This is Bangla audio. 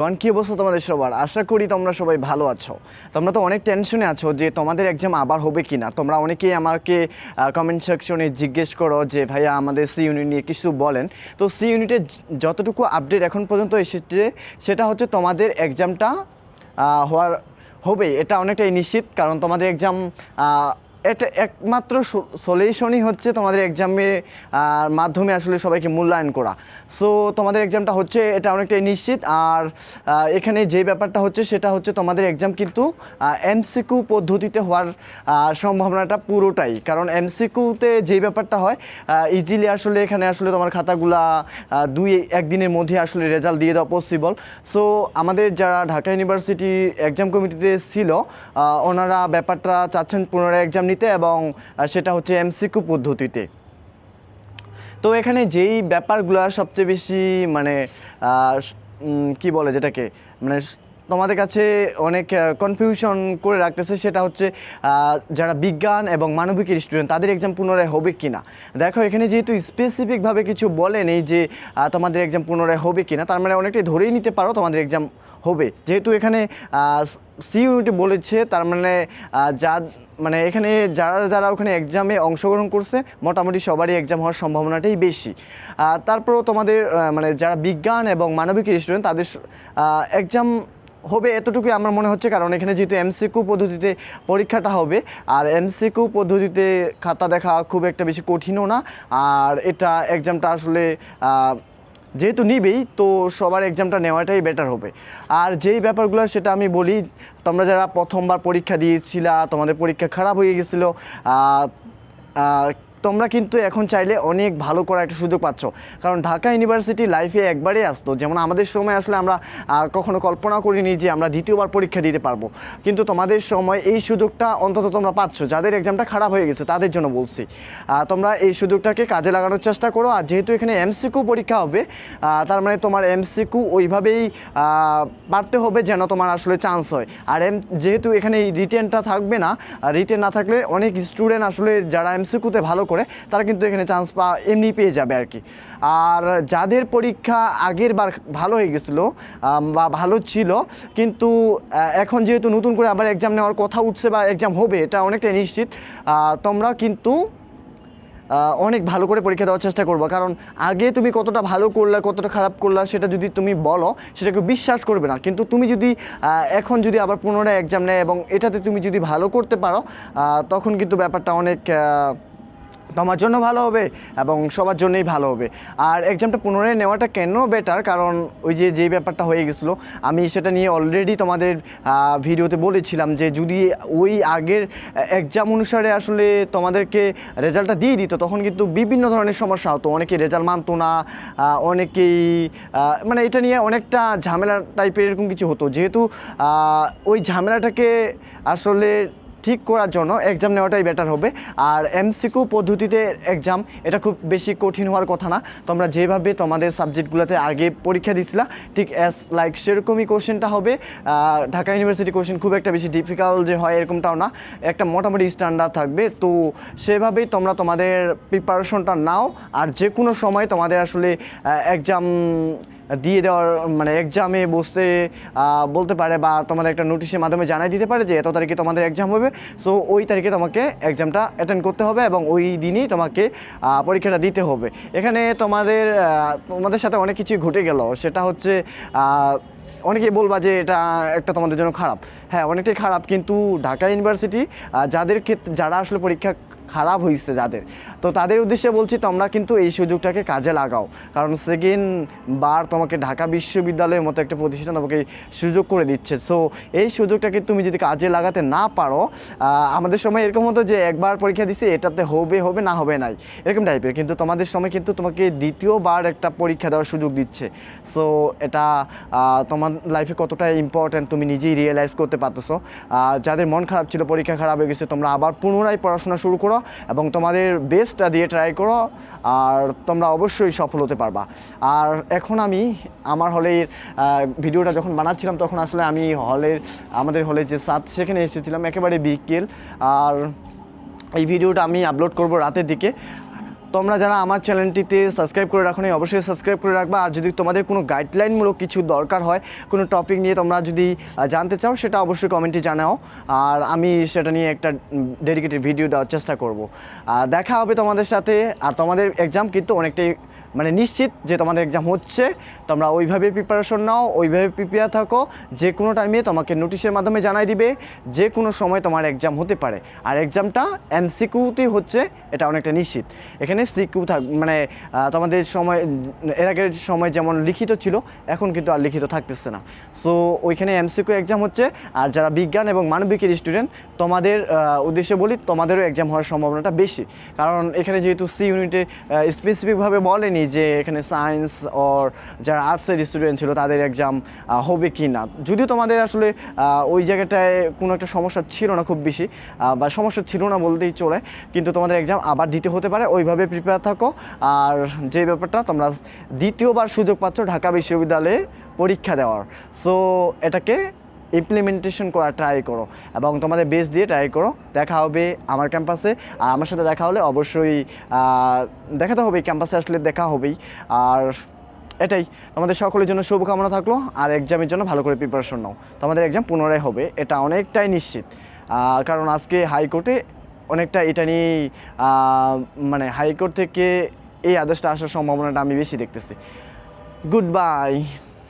তখন কী অবস্থা তোমাদের সবার? আশা করি তোমরা সবাই ভালো আছো। তোমরা তো অনেক টেনশনে আছো যে তোমাদের এক্সাম আবার হবে কি না তোমরা অনেকেই আমাকে কমেন্ট সেকশনে জিজ্ঞেস করো যে, ভাইয়া, আমাদের সি ইউনিট নিয়ে কিছু বলেন। তো সি ইউনিটের যতটুকু আপডেট এখন পর্যন্ত এসেছে, সেটা হচ্ছে তোমাদের এক্সামটা হওয়ার হবে এটা অনেকটাই নিশ্চিত, কারণ তোমাদের এক্সাম এটা একমাত্র সলিউশনই হচ্ছে তোমাদের এক্সামের মাধ্যমে আসলে সবাইকে মূল্যায়ন করা। সো তোমাদের এক্সামটা হচ্ছে, এটা অনেকটাই নিশ্চিত। আর এখানে যে ব্যাপারটা হচ্ছে, সেটা হচ্ছে তোমাদের এক্সাম কিন্তু এমসিকিউ পদ্ধতিতে হওয়ার সম্ভাবনাটা পুরোটাই। কারণ এমসিকিউতে যে ব্যাপারটা হয় ইজিলি আসলে এখানে আসলে তোমার খাতাগুলা দুই একদিনের মধ্যে আসলে রেজাল্ট দিয়ে দেওয়া পসিবল সো আমাদের যারা ঢাকা ইউনিভার্সিটি এক্সাম কমিটিতে ছিল ওনারা ব্যাপারটা চাচ্ছেন পুনরায় এক্সাম নিতে এবং সেটা হচ্ছে এমসিকিউ পদ্ধতিতে। তো এখানে যেই ব্যাপারগুলো সবচেয়ে বেশি মানে কি বলে যেটাকে মানে তোমাদের কাছে অনেক কনফিউশন করে রাখতেছে, সেটা হচ্ছে যারা বিজ্ঞান এবং মানবিকের স্টুডেন্ট তাদের এক্সাম পুনরায় হবে কি না দেখো, এখানে যেহেতু স্পেসিফিকভাবে কিছু বলেনি যে তোমাদের এক্সাম পুনরায় হবে কি না তার মানে অনেকটাই ধরেই নিতে পারো তোমাদের এক্সাম হবে। যেহেতু এখানে সি ইউনিটি বলেছে, তার মানে যা মানে এখানে যারা যারা ওখানে এক্সামে অংশগ্রহণ করছে, মোটামুটি সবারই এক্সাম হওয়ার সম্ভাবনাটাই বেশি। তারপরেও তোমাদের মানে যারা বিজ্ঞান এবং মানবিকের স্টুডেন্ট তাদের এক্সাম হবে এতটুকুই আমার মনে হচ্ছে, কারণ এখানে যেহেতু এমসিকিউ পদ্ধতিতে পরীক্ষাটা হবে, আর এমসিকিউ পদ্ধতিতে খাতা দেখা খুব একটা বেশি কঠিনও না, আর এটা এক্সামটা আসলে যেহেতু নিবেই, তো সবার এক্সামটা নেওয়াটাই বেটার হবে। আর যেই ব্যাপারগুলো সেটা আমি বলি, তোমরা যারা প্রথমবার পরীক্ষা দিয়েছিলা, তোমাদের পরীক্ষা খারাপ হয়ে গেছিল তোমরা কিন্তু এখন চাইলে অনেক ভালো করার একটা সুযোগ পাচ্ছ। কারণ ঢাকা ইউনিভার্সিটি লাইফে একবারই আসতো। যেমন আমাদের সময় আসলে আমরা কখনো কল্পনা করিনি যে আমরা দ্বিতীয়বার পরীক্ষা দিতে পারব। কিন্তু তোমাদের সময় এই সুযোগটা অন্তত তোমরা পাচ্ছ। যাদের এক্সামটা খারাপ হয়ে গেছে, তাদের জন্য বলছি। তোমরা এই সুযোগটাকে কাজে লাগানোর চেষ্টা করো। আর যেহেতু এখানে এমসিকিউ পরীক্ষা হবে তার মানে তোমার এমসিকিউ ওইভাবেই পারতে হবে যেন তোমার আসলে চান্স হয়। আর এম, যেহেতু এখানে রিটেনটা থাকবে না রিটেন না থাকলে অনেক স্টুডেন্ট আসলে যারা এমসিকিউতে ভালো করে তারা কিন্তু এখানে চান্স পা এমনি পেয়ে যাবে আর কি। আর যাদের পরীক্ষা আগের বার ভালো হয়ে গেছিল বা ভালো ছিল, কিন্তু এখন যেহেতু নতুন করে আবার এক্সাম নেওয়ার কথা উঠছে বা এক্সাম হবে, এটা অনেকটাই নিশ্চিত। তোমরা কিন্তু অনেক ভালো করে পরীক্ষা দেওয়ার চেষ্টা করব। কারণ আগে তুমি কতটা ভালো করলা, কতটা খারাপ করলা, সেটা যদি তুমি বলো সেটাকে বিশ্বাস করবে না। কিন্তু তুমি যদি এখন যদি আবার পুনরায় এক্সাম নেয় এবং এটাতে তুমি যদি ভালো করতে পারো তখন কিন্তু ব্যাপারটা অনেক তোমার জন্য ভালো হবে এবং সবার জন্যই ভালো হবে। আর এক্সামটা পুনরায় নেওয়াটা কেন বেটার কারণ ওই যে যেই ব্যাপারটা হয়ে গেছিল, আমি সেটা নিয়ে অলরেডি তোমাদের ভিডিওতে বলেছিলাম যে, যদি ওই আগের এক্সাম অনুসারে আসলে তোমাদেরকে রেজাল্টটা দিয়ে দিত, তখন কিন্তু বিভিন্ন ধরনের সমস্যা হতো। অনেকে রেজাল্ট মানতো না অনেকেই মানে এটা নিয়ে অনেকটা ঝামেলা টাইপের এরকম কিছু হতো। যেহেতু ওই ঝামেলাটাকে আসলে ঠিক করার জন্য এক্সাম নেওয়াটাই বেটার হবে। আর এমসিকিউ পদ্ধতিতে এক্সাম এটা খুব বেশি কঠিন হওয়ার কথা না। তোমরা যেভাবে তোমাদের সাবজেক্টগুলোতে আগে পরীক্ষা দিছিলা, ঠিক অ্যাস লাইক সেরকমই কোশ্চেনটা হবে। ঢাকা ইউনিভার্সিটি কোশ্চেন খুব একটা বেশি ডিফিকাল্ট যে হয় এরকমটাও না। একটা মোটামুটি স্ট্যান্ডার্ড থাকবে। তো সেভাবেই তোমরা তোমাদের প্রিপারেশনটা নাও। আর যে কোনো সময় তোমাদের আসলে এক্সাম দিয়ে দেওয়ার মানে এক্সামে বসতে বলতে পারে বা তোমাদের একটা নোটিশের মাধ্যমে জানাই দিতে পারে যে এত তারিখে তোমাদের এক্সাম হবে। সো ওই তারিখে তোমাকে এক্সামটা অ্যাটেন্ড করতে হবে এবং ওই দিনই তোমাকে পরীক্ষাটা দিতে হবে। এখানে তোমাদের তোমাদের সাথে অনেক কিছুই ঘটে গেল। সেটা হচ্ছে অনেকেই বলবা যে এটা একটা তোমাদের জন্য খারাপ। হ্যাঁ অনেকটাই খারাপ। কিন্তু ঢাকা ইউনিভার্সিটি যাদের ক্ষেত্রে, যারা আসলে পরীক্ষা খারাপ হয়েছে যাদের। তো তাদের উদ্দেশ্যে বলছি, তোমরা কিন্তু এই সুযোগটাকে কাজে লাগাও। কারণ সেকেন্ড বার তোমাকে ঢাকা বিশ্ববিদ্যালয়ের মতো একটা প্রতিষ্ঠান তোমাকে সুযোগ করে দিচ্ছে। সো এই সুযোগটাকে তুমি যদি কাজে লাগাতে না পারো আমাদের সময় এরকম হতো যে একবার পরীক্ষা দিছে, এটাতে হবে হবে, না হবে নাই। এরকম টাইপের কিন্তু তোমাদের সময় কিন্তু তোমাকে দ্বিতীয়বার একটা পরীক্ষা দেওয়ার সুযোগ দিচ্ছে। সো এটা তোমার লাইফে কতটা ইম্পর্ট্যান্ট তুমি নিজেই রিয়েলাইজ করতে পারতেছো। যাদের মন খারাপ ছিল, পরীক্ষা খারাপ হয়ে গেছে, তোমরা আবার পুনরায় পড়াশোনা শুরু করো। এবং তোমাদের বেস্টটা দিয়ে ট্রাই করো, আর তোমরা অবশ্যই সফল হতে পারবা। আর এখন আমি আমার হলের ভিডিওটা যখন বানাচ্ছিলাম, তখন আসলে আমি হলের, আমাদের হলে যে সাত সেখানে এসেছিলাম, একেবারে বিকেল। আর এই ভিডিওটা আমি আপলোড করব রাতের দিকে। তোমরা যারা আমার চ্যানেলটিতে সাবস্ক্রাইব করে রাখো নি, অবশ্যই সাবস্ক্রাইব করে রাখবা। আর যদি তোমাদের কোনো গাইডলাইনমূলক কিছু দরকার হয় কোনো টপিক নিয়ে তোমরা যদি জানতে চাও সেটা অবশ্যই কমেন্টে জানাও। আর আমি সেটা নিয়ে একটা ডেডিকেটেড ভিডিও দেওয়ার চেষ্টা করব। দেখা হবে তোমাদের সাথে। আর তোমাদের এক্সাম কিন্তু অনেকটাই মানে নিশ্চিত যে তোমাদের এক্সাম হচ্ছে, তোমরা ওইভাবে প্রিপারেশন নাও, ওইভাবে প্রিপেয়ার থাকো, যে কোনো টাইমে তোমাকে নোটিশের মাধ্যমে জানাই দিবে, যে কোনো সময় তোমার এক্সাম হতে পারে। আর এক্সামটা এমসিকিউতেই হচ্ছে, এটা অনেকটা নিশ্চিত। এখানে সিকিউ থাক মানে তোমাদের সময়, এর আগের সময় যেমন লিখিত ছিল, এখন কিন্তু আর লিখিত থাকতেছে না। সো ওইখানে এমসিকিউ এক্সাম হচ্ছে, আর যারা বিজ্ঞান এবং মানবিকের স্টুডেন্ট তোমাদের উদ্দেশ্যে বলি, তোমাদেরও এক্সাম হওয়ার সম্ভাবনাটা বেশি। কারণ এখানে যেহেতু সি ইউনিটে স্পেসিফিকভাবে বলেনি যে এখানে সায়েন্স অর যারা আর্টসের স্টুডেন্ট ছিল, তাদের এক্সাম হবে কি না যদিও তোমাদের আসলে ওই জায়গাটায় কোনো একটা সমস্যা ছিল না খুব বেশি বা সমস্যা ছিল না বলতেই চলে, কিন্তু তোমাদের এক্সাম আবার দিতে হতে পারে, ওইভাবে প্রিপেয়ার থাকো। আর যে ব্যাপারটা, তোমরা দ্বিতীয়বার সুযোগ পাচ্ছ ঢাকা বিশ্ববিদ্যালয়ে পরীক্ষা দেওয়ার। সো এটাকে ইমপ্লিমেন্টেশন করা ট্রাই করো এবং তোমাদের বেস দিয়ে ট্রাই করো। দেখা হবে আমার ক্যাম্পাসে আর আমার সাথে দেখা হলে অবশ্যই আহ, দেখাতে হবে ক্যাম্পাসে আসলে দেখা হবেই। আর এটাই। তোমাদের সকলের জন্য শুভকামনা থাকল। আর এক্সামের জন্য ভালো করে প্রিপারেশন নাও। তোমাদের এক্সাম পুনরায় হবে। এটা অনেকটাই নিশ্চিত। কারণ আজকে হাইকোর্টে অনেকটা এটা নিয়েই মানে হাইকোর্ট থেকে এই আদেশটা আসার সম্ভাবনাটা আমি বেশি দেখতেছি। Good bye